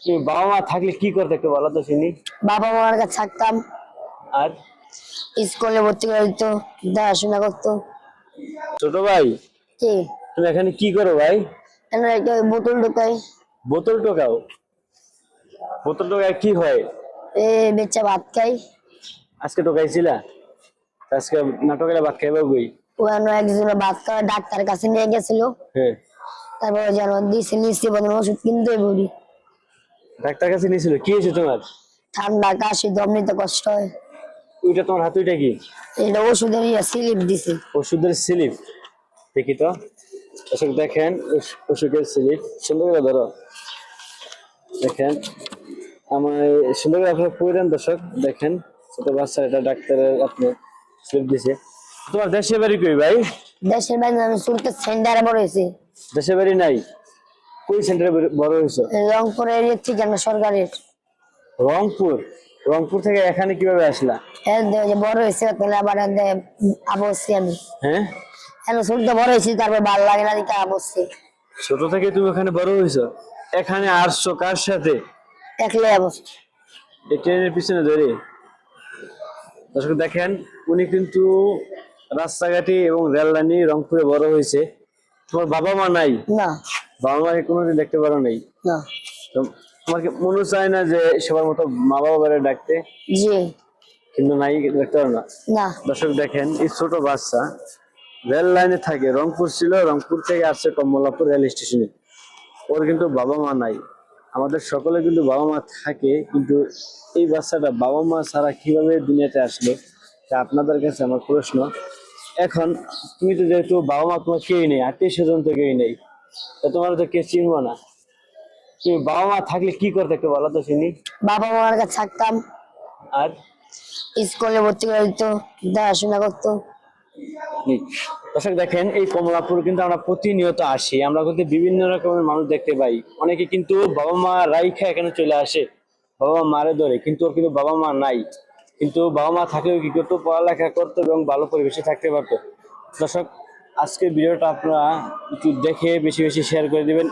তুমি বাবা মা থাকলে কি করতে একটু বলো তো বাবা মার কাছে থাকতাম। আর? স্কুলে ভর্তি করে দিত দেখাশোনা করতো। ছোট ভাই? কি? তুমি এখানে কি করো ভাই? একটা বোতল ঢুকাই। বোতল টোকাও বোতল টোকায় কি হয়? এ বেচা ভাত খাই। আজকে টোকাইছিলা আজকে নাটকের ভাত খাইবা বই ওখানে একজন ভাত খাওয়া ডাক্তার কাছে নিয়ে গেছিল। হ্যাঁ। তারপর যেন দিছে নিশ্চয় বদল ওষুধ কিনতে বলি। ডাক্তার কাছে নিয়েছিল? কি হয়েছে তোমার? ঠান্ডা কাশি দম নিতে কষ্ট হয়। ওইটা তোমার হাতে ওইটা কি? এটা ওষুধের ইয়ে স্লিপ দিছে। ওষুধের স্লিপ। দেখি তো। অশোক দেখেন অশোকের স্লিপ। সুন্দর করে ধরো। দেখেন আমার সুন্দর করে আপনার পড়েন দর্শক। দেখেন ছোট বাচ্চা এটা ডাক্তারের আপনি স্লিপ দিছে। তোমার দেশের বাড়ি কই ভাই? দেশের বাইরে আমি চুলতে সেন্টারে বড় হয়েছে দেশের বাড়ি নাই? কই সেন্টারে বড় হয়েছে? রংপুরের ইয়ে ঠিকানা সরকারের। রংপুর? রংপুর থেকে এখানে কীভাবে আসলা? এর দিয়ে যে বড় হয়েছে তাহলে আবার আবসছি আমি। হ্যাঁ? এখন চুলতে বড় হয়েছি তারপর ভালো লাগে না দিকে আবসছি ছোট থেকে তুমি ওখানে বড় হয়েছো? এখানে আসছো কার সাথে? একলাই আবসছি এই ট্রেনের পিছনে ধরে। দর্শক দেখেন উনি কিন্তু রাস্তাঘাটে এবং রেল লাইনে রংপুরে বড় হয়েছে। তোমার বাবা মা নাই? না। বাবা মাকে কোনোদিন দেখতে পারো নাই। না। তো তোমার কি মনে চায় না যে সবার মতো মা বাবা ডাকতে? জি। কিন্তু নাই দেখতে পারো না। না। দর্শক দেখেন এই ছোট বাচ্চা রেল লাইনে থাকে রংপুর ছিল রংপুর থেকে আসছে কমলাপুর রেল স্টেশনে। ওর কিন্তু বাবা মা নাই। আমাদের সকলে কিন্তু বাবা মা থাকে কিন্তু এই বাচ্চাটা বাবা মা ছাড়া কীভাবে দুনিয়াতে আসলো তা আপনাদের কাছে আমার প্রশ্ন। এখন তুমি তো যেহেতু বাবা মা তোমার কেউই নেই আত্মীয় স্বজন তো কেউই নেই। তা তোমার তো কে চিনবো না। তুমি বাবা মা থাকলে কি করতে একটু বলো তো শুনি। বাবা মার কাছে থাকতাম। আর? স্কুলে ভর্তি করে দিত দেখাশোনা করতো। দর্শক দেখেন এই কমলাপুর কিন্তু আমরা প্রতিনিয়ত আসি। আমরা কিন্তু বিভিন্ন রকমের মানুষ দেখতে পাই। অনেকে কিন্তু বাবা মা রাইখা এখানে চলে আসে বাবা মা মারে ধরে। কিন্তু ওর কিন্তু বাবা মা নাই। কিন্তু বাবা মা থাকলেও কি করতো? পড়ালেখা করতো এবং ভালো পরিবেশে থাকতে পারতো। দর্শক আজকের ভিডিওটা আপনারা একটু দেখে বেশি বেশি শেয়ার করে দিবেন।